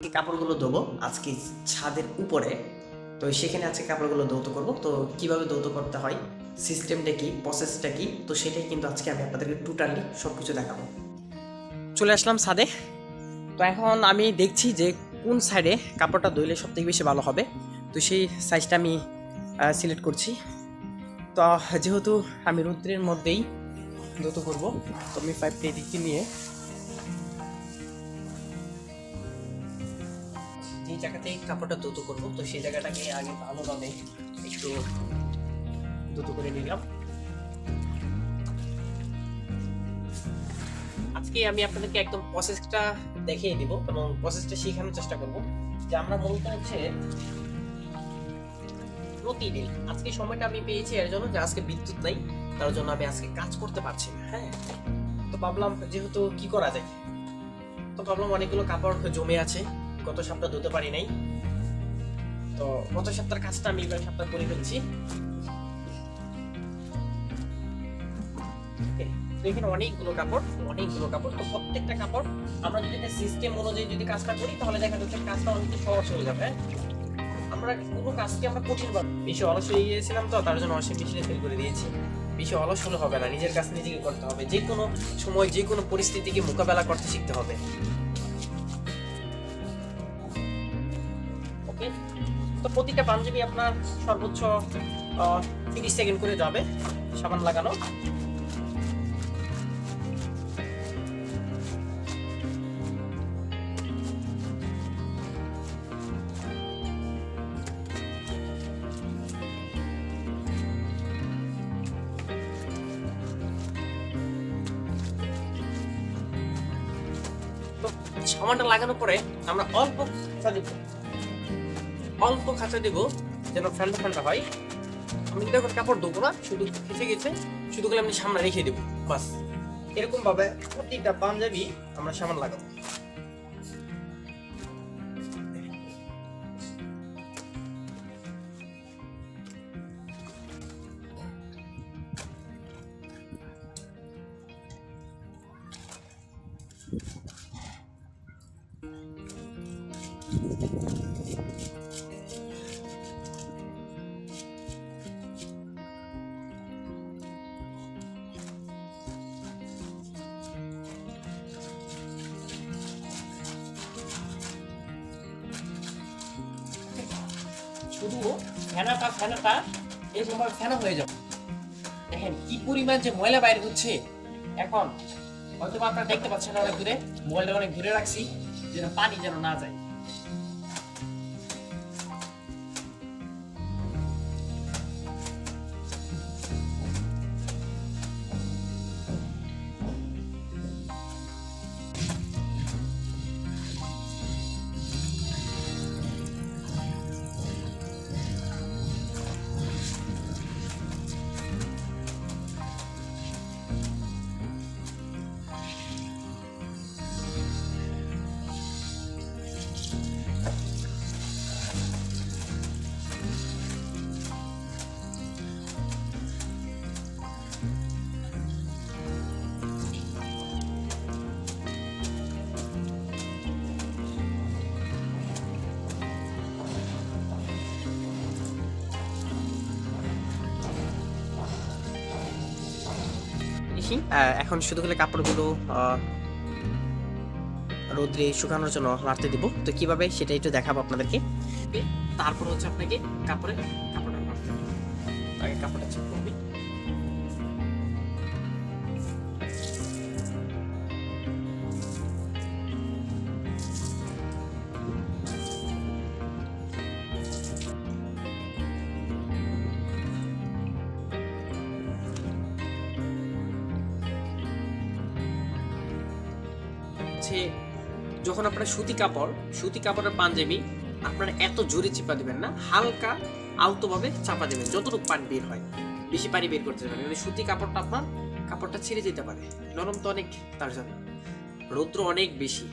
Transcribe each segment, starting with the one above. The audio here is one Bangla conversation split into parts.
কাপড়গুলো ধোবো আজকে ছাদের উপরে। তো সেখানে আজকে কাপড়গুলো ধৌত করব। তো কীভাবে ধৌত করতে হয়, সিস্টেমটা কি প্রসেসটা কি, তো সেটাই কিন্তু আজকে আমি আপনাদেরকে টোটালি সব কিছু দেখাবো। চলে আসলাম ছাদে। তো এখন আমি দেখছি যে কোন সাইডে কাপড়টা ধুইলে সব থেকে বেশি ভালো হবে। তো সেই সাইজটা আমি সিলেক্ট করছি। তো যেহেতু আমি রৌদ্রের মধ্যেই ধৌত করব, তো আমি পাইপটা এদিকে নিয়ে যে জায়গাতে কাপড়টা দ্রুত করব, তো সেই জায়গাটাকে আগে ভালোভাবে একটু দ্রুত করে নিলাম। আজকে আমি আপনাদেরকে একদম প্রসেসটা দেখিয়ে দিব এবং প্রসেসটা শেখানোর চেষ্টা করব, যে আমরা মূলত হচ্ছে প্রতিদিন, আজকে সময়টা আমি পেয়েছি এর জন্য যে আজকে বিদ্যুৎ নাই, তার জন্য আমি আজকে কাজ করতে পারছি না হ্যাঁ? তো ভাবলাম যেহেতু কি করা যায়? তো ভাবলাম অনেকগুলো কাপড় জমে আছে গত সপ্তাহ ধুতে পারি নাই। তো গত সপ্তাহের কাজটা আমি এবার সপ্তাহ করে ফেলছি। এখানে অনেকগুলো কাপড় অনেকগুলো কাপড়। তো প্রত্যেকটা কাপড় আমরা যদি সিস্টেম অনুযায়ী যদি কাজটা করি, তাহলে দেখা যাচ্ছে কাজটা অনেক সহজ হয়ে যাবে? আমরা কোনো কাজকে আমরা কঠিন ভাবে বেশি অলস হয়ে গিয়েছিলাম তো, তার জন্য ওয়াশিং মেশিনে ফেল করে দিয়েছি। বেশি অলস হলে হবে না, নিজের কাজ নিজেকে করতে হবে। যে কোনো সময় যে কোনো পরিস্থিতিকে মোকাবেলা করতে শিখতে হবে। তো প্রতিটা পাঞ্জাবি আপনার সর্বোচ্চ তিরিশ সেকেন্ড করে যাবে সাবান লাগানো। তো সাবানটা লাগানোর পরে আমরা অল্প অল্প খাঁচা দিব, যেন ঠান্ডা ঠান্ডা হয়। আমি কিন্তু এখন কাপড় দেবো না, শুধু খেতে গেছে, শুধু করে আমি সামনে রেখে দেবো, বাস। এরকম ভাবে প্রতিটা পাঞ্জাবি আমরা সামান লাগাবো। শুধু ফেনাটা ফেনাটা, এই সময় ফেনা হয়ে যাবে। দেখেন কি পরিমাণ যে ময়লা বাইরে হচ্ছে। এখন হয়তো আপনারা দেখতে পাচ্ছেন অনেক দূরে। মোবাইলটা অনেক দূরে রাখছি, যেন পানি যেন না যায়। দেখি। এখন শুধু করে কাপড়গুলো রোদ্রে শুকানোর জন্য নাড়তে দিব। তো কীভাবে সেটা একটু দেখাবো আপনাদেরকে। তারপর হচ্ছে আপনাকে কাপড়ে কাপড়টা আগে কাপড়টা হচ্ছে যখন আপনার সুতি কাপড়, সুতি কাপড়ের পাঞ্জাবি আপনারা এত জোরে চিপা দেবেন না, হালকা আলতোভাবে চাপা দেবেন, যতটুকু পানি বের হয়, বেশি পানি বের করতে যাবেন মানে সুতি কাপড়টা আপনার কাপড়টা ছিঁড়ে যেতে পারে, নরম তো অনেক তার জন্য। রৌদ্র অনেক বেশি।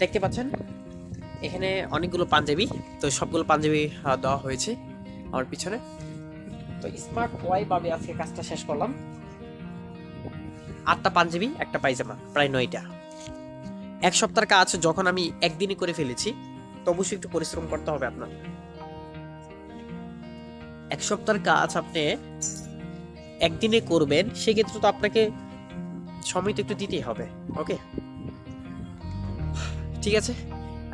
দেখতে পাচ্ছেন, এখানে অনেকগুলো পাঞ্জাবি, তো সবগুলো পাঞ্জাবি দেওয়া হয়েছে আমার পিছনে। তো স্মার্ট ওয়াই ভাবে আজকে কাজটা শেষ করলাম। আটটা পাঞ্জাবি, একটা পায়জামা, প্রায় নয়টা। এক সপ্তাহের কাজ যখন আমি একদিনই করে ফেলেছি তো অবশ্যই একটু পরিশ্রম করতে হবে আপনার। এক সপ্তাহের কাজ আপনি একদিনে করবেন, সেক্ষেত্রে তো আপনাকে সময় তো একটু দিতেই হবে ওকে ঠিক আছে।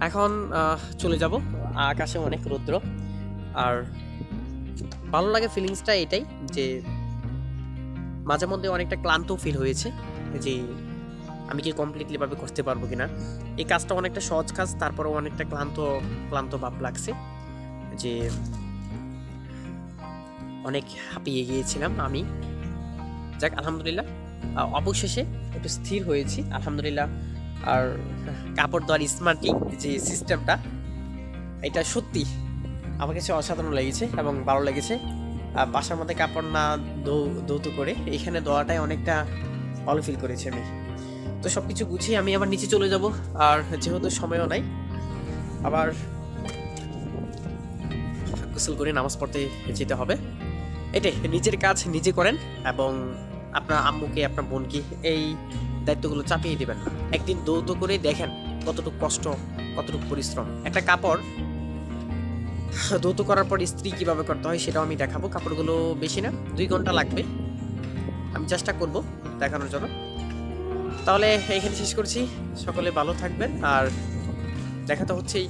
এখন চলে যাব। আকাশে অনেক রৌদ্র। আর ভালো লাগে ফিলিংসটা এটাই যে মাঝে মধ্যে অনেকটা ক্লান্ত ফিল হয়েছে যে আমি কি কমপ্লিটলি ভাবে করতে পারব কিনা। এই কাজটা অনেকটা সহজ কাজ, তারপরেও অনেকটা ক্লান্ত ক্লান্ত ভাব লাগছে যে অনেক হাঁপিয়ে গিয়েছিলাম আমি। যাক, আলহামদুলিল্লাহ। অবশেষে একটু স্থির হয়েছি। আলহামদুলিল্লাহ আর কাপড় দেওয়ার স্মার্টলি যে সিস্টেমটা এটা সত্যি আমার কাছে অসাধারণ লেগেছে এবং ভালো লেগেছে। আর বাসার মধ্যে কাপড় না ধৌত করে এখানে দেওয়াটাই অনেকটা ভালো ফিল করেছি আমি। তো সব কিছু গুছিয়ে আমি আবার নিচে চলে যাব, আর যেহেতু সময়ও নাই, আবার গোসল করে নামাজ পড়তে যেতে হবে। এটাই, নিজের কাজ নিজে করেন এবং আপনার আম্মুকে, আপনার বোনকে এই দায়িত্বগুলো চাপিয়ে দেবেন না। একদিন দৌত করে দেখেন কতটুকু কষ্ট, কতটুকু পরিশ্রম। একটা কাপড় দৌত করার পর স্ত্রী কীভাবে করতে হয় সেটাও আমি দেখাবো। কাপড়গুলো বেশি না, দুই ঘণ্টা লাগবে। আমি চেষ্টা করব দেখানোর জন্য। তাহলে এখানে শেষ করছি। সকলে ভালো থাকবেন। আর দেখা তো হচ্ছেই।